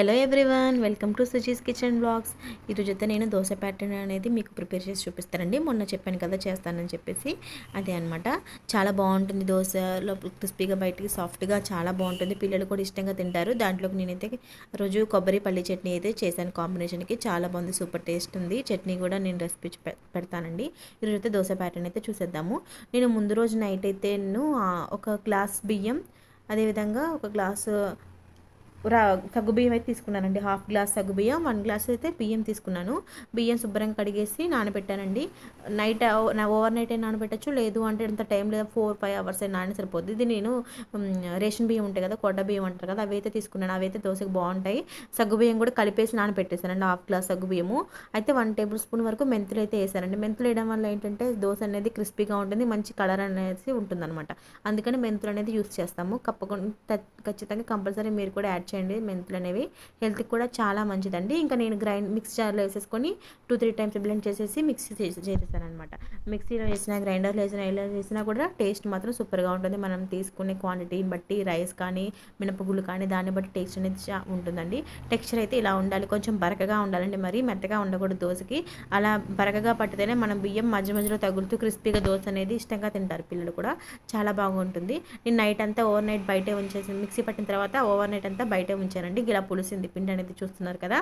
Hello everyone welcome to Suji's kitchen blogs ఈరోజు అయితే నేను దోశ ప్యాటర్న్ అనేది మీకు ప్రిపేర్ చేసి చూపిస్తానండి. మొన్న చెప్పాను కదా చేస్తానని చెప్పేసి. అదే అనమాట చాలా బాగుంటుంది దోశ. లోపల క్రిస్పీగా బయటికి సాఫ్ట్గా చాలా బాగుంటుంది. పిల్లలు కూడా ఇష్టంగా తింటారు. దాంట్లోకి నేనైతే రోజు కొబ్బరి పల్లి చట్నీ అయితే చేశాను. కాంబినేషన్కి చాలా బాగుంది. సూపర్ టేస్ట్ ఉంది. చట్నీ కూడా నేను రెసిపీ పె- పెడతానండి. ఈరోజు అయితే దోశ ప్యాటర్న్ అయితే చూసేద్దాము. నేను ముందు రోజు నైట్ అయితే నేను ఒక గ్లాస్ బియ్యం అదేవిధంగా ఒక గ్లాసు రా సగ్గుబియ్యం అయితే తీసుకున్నానండి. హాఫ్ గ్లాస్ సగ్గు బియ్యం వన్ గ్లాస్ అయితే బియ్యం తీసుకున్నాను. బియ్యం శుభ్రంగా కడిగేసి నానబెట్టానండి. నైట్ నా ఓవర్ నైట్ అయినా నానబెట్టచ్చు. లేదు అంటే అంత టైం లేదా ఫోర్ ఫైవ్ అవర్స్ అయినా నాని సరిపోద్ది. ఇది నేను రేషన్ బియ్యం ఉంటాయి కదా కొడ్డ బియ్యం అంటారు కదా అవి అయితే తీసుకున్నాను. అవి అయితే దోశకు బాగుంటాయి. సగ్గుబియ్యం కూడా కలిపేసి నానబెట్టేసానండి హాఫ్ గ్లాస్ సగ్గుబియ్యము అయితే వన్ టేబుల్ స్పూన్ వరకు మెంతులు అయితే వేసానండి. మెంతులు వేయడం వల్ల ఏంటంటే దోశ అనేది క్రిస్పీగా ఉంటుంది మంచి కలర్ అనేది ఉంటుందన్నమాట. అందుకని మెంతులు అనేది యూస్ చేస్తాము. కప్పకుండా ఖచ్చితంగా కంపల్సరీ మీరు కూడా యాడ్ చేయండి మెంతులు అనేవి. హెల్త్కి కూడా చాలా మంచిదండి. ఇంకా నేను గ్రైండ్ మిక్స్ జార్లో వేసేసుకొని టూ త్రీ టైమ్స్ బ్లెండ్ చేసేసి మిక్సీ చేసి చేసేసాను అనమాట మిక్సీలో వేసిన గ్రైండర్లో వేసిన ఎలా వేసినా కూడా టేస్ట్ మాత్రం సూపర్గా ఉంటుంది. మనం తీసుకునే క్వాంటిటీని బట్టి రైస్ కానీ మినపగుళ్ళు కానీ దాన్ని బట్టి టేస్ట్ అనేది చా- ఉంటుందండి. టెక్స్చర్ అయితే ఇలా ఉండాలి. కొంచెం బరకగా ఉండాలండి మరీ. మెత్తగా ఉండకూడదు దోశకి. అలా బరకగా పట్టితేనే మనం బియ్యం మధ్య మధ్యలో తగులుతూ క్రిస్పీగా దోశ అనేది ఇష్టంగా తింటారు పిల్లలు కూడా. చాలా బాగుంటుంది. నేను నైట్ అంతా ఓవర్ నైట్ బయటే ఉంచేసి మిక్సీ పట్టిన తర్వాత ఓవర్ నైట్ అంతా బయట బయట ఉంచానండి ఇలా పులిసింది పిండి అనేది చూస్తున్నారు కదా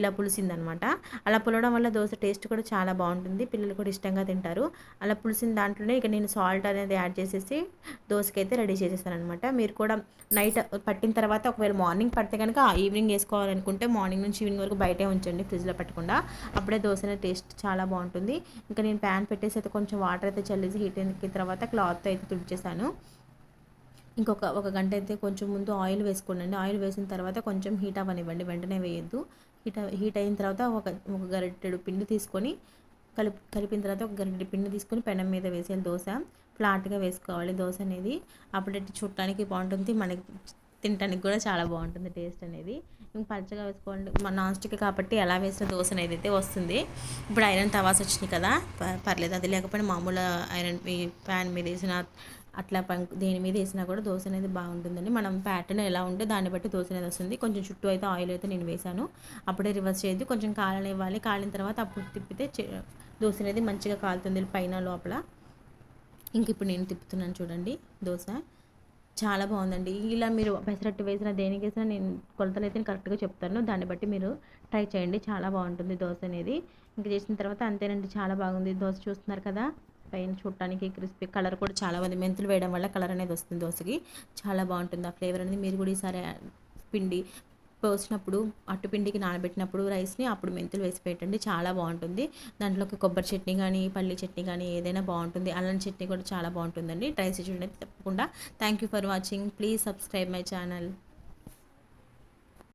ఇలా పులిసింది అనమాట అలా పులవడం వల్ల దోశ టేస్ట్ కూడా చాలా బాగుంటుంది. పిల్లలు కూడా ఇష్టంగా తింటారు. అలా పులిసిన దాంట్లోనే ఇక నేను సాల్ట్ అనేది యాడ్ చేసేసి దోశకైతే రెడీ చేసేసాను అనమాట మీరు కూడా నైట్ పట్టిన తర్వాత ఒకవేళ మార్నింగ్ పడితే కనుక ఈవినింగ్ వేసుకోవాలనుకుంటే మార్నింగ్ నుంచి ఈవినింగ్ వరకు బయటే ఉంచండి ఫ్రిడ్జ్లో పెట్టకుండా. అప్పుడే దోశ అనేది టేస్ట్ చాలా బాగుంటుంది. ఇంకా నేను ప్యాన్ పెట్టేసి అయితే కొంచెం వాటర్ అయితే చల్లేసి హీట్ అయిన తర్వాత క్లాత్ అయితే తుడిచేసాను. ఇంకొక ఒక గంట అయితే కొంచెం ముందు ఆయిల్ వేసుకోండి ఆయిల్ వేసిన తర్వాత కొంచెం హీట్ అవ్వనివ్వండి. వెంటనే వేయద్దు. హీట్ హీట్ అయిన తర్వాత ఒక ఒక గరిటెడు పిండి తీసుకొని కలిపి కలిపిన తర్వాత ఒక గరిటెడు పిండి తీసుకొని పెనం మీద వేసేయాలి. దోశ ఫ్లాట్గా వేసుకోవాలి. దోశ అనేది అప్పుడైతే చూడటానికి బాగుంటుంది. మనకి తినడానికి కూడా చాలా బాగుంటుంది టేస్ట్ అనేది. ఇంక పచ్చగా వేసుకోండి. మన నాన్ స్టిక్ కాబట్టి ఎలా వేసిన దోశ అనేది అయితే వస్తుంది. ఇప్పుడు ఐరన్ తవాస్ వచ్చినాయి కదా పర్లేదు. అది లేకపోయినా మామూలు ఐరన్ ఈ ప్యాన్ మీద వేసిన అట్లా దేని మీద వేసినా కూడా దోశ అనేది బాగుంటుందండి. మనం ప్యాటర్న్ ఎలా ఉంటే దాన్ని బట్టి దోశ అనేది వస్తుంది. కొంచెం చుట్టూ అయితే ఆయిల్ అయితే నేను వేసాను అప్పుడే రివర్స్ చేయొద్దు. కొంచెం కాలనివ్వాలి కాలిన తర్వాత అప్పుడు తిప్పితే దోశ అనేది మంచిగా కాలుతుంది పైన లోపల. ఇంక ఇప్పుడు నేను తిప్పుతున్నాను చూడండి దోశ. చాలా బాగుందండి. ఇలా మీరు పెసరట్టు వేసిన దేనికి వేసినా నేను కొలతలు అయితే కరెక్ట్గా చెప్తాను. దాన్ని బట్టి మీరు ట్రై చేయండి. చాలా బాగుంటుంది దోశ అనేది. ఇంక చేసిన తర్వాత అంతేనండి. చాలా బాగుంది. దోశ చూస్తున్నారు కదా. పైన చూడటానికి క్రిస్పీ కలర్ కూడా చాలా బాగుంది మెంతులు వేయడం వల్ల కలర్ అనేది వస్తుంది దోశకి చాలా బాగుంటుంది ఆ ఫ్లేవర్ అనేది. మీరు కూడా ఈసారి పిండి పోసినప్పుడు అట్టుపిండికి నానబెట్టినప్పుడు రైస్ని అప్పుడు మెంతులు వేసి పెట్టండి. చాలా బాగుంటుంది. దాంట్లోకి కొబ్బరి చట్నీ కానీ పల్లి చట్నీ కానీ ఏదైనా బాగుంటుంది. అల్లం చట్నీ కూడా చాలా బాగుంటుందండి. ట్రై చేసి చూడండి. తప్పకుండా. Thank you for watching please subscribe my channel